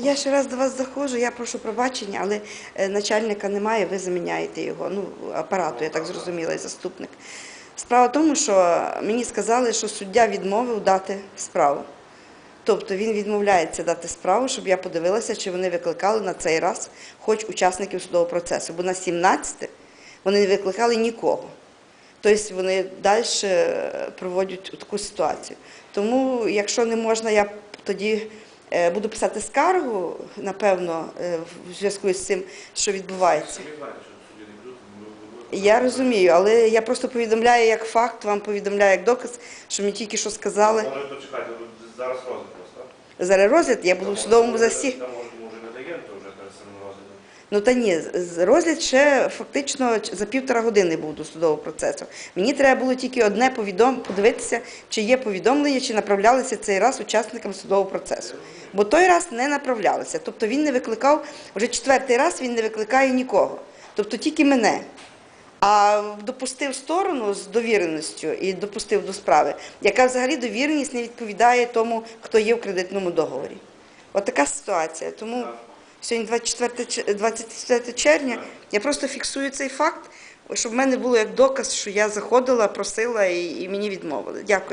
Я ще раз до вас заходжу, я прошу пробачення, але е, начальника немає, ви заміняєте його, ну, апарату, я так зрозуміла, і заступник. Справа в тому, що мені сказали, що суддя відмовив дати справу. Тобто він відмовляється дати справу, щоб я подивилася, чи вони викликали на цей раз хоч учасників судового процесу. Бо на 17 вони не викликали нікого. Тобто вони далі проводять таку ситуацію. Тому, якщо не можна, я тоді е, буду писати скаргу, напевно, е, в зв'язку з цим, що відбувається. Я розумію, але я просто повідомляю як факт, вам повідомляю як доказ, що мені тільки що сказали. Може, почекайте, ви зараз розгляд просто. Зараз розгляд, я буду в судовому засіданні. Там, може, може, не даємо, то вже перед самим розглядом. Ну та ні, розгляд ще фактично за півтора години був до судового процесу. Мені треба було тільки одне подивитися, чи є повідомлення, чи направлялися цей раз учасникам судового процесу. Бо той раз не направлялися. Тобто він не викликав, вже четвертий раз він не викликає нікого. Тобто тільки мене. А допустив сторону з довіреністю і допустив до справи, яка взагалі довіреність не відповідає тому, хто є в кредитному договорі. От така ситуація. Тому сьогодні 24, ч- 24 червня. Я просто фіксую цей факт, щоб в мене було як доказ, що я заходила, просила і, і мені відмовили. Дякую.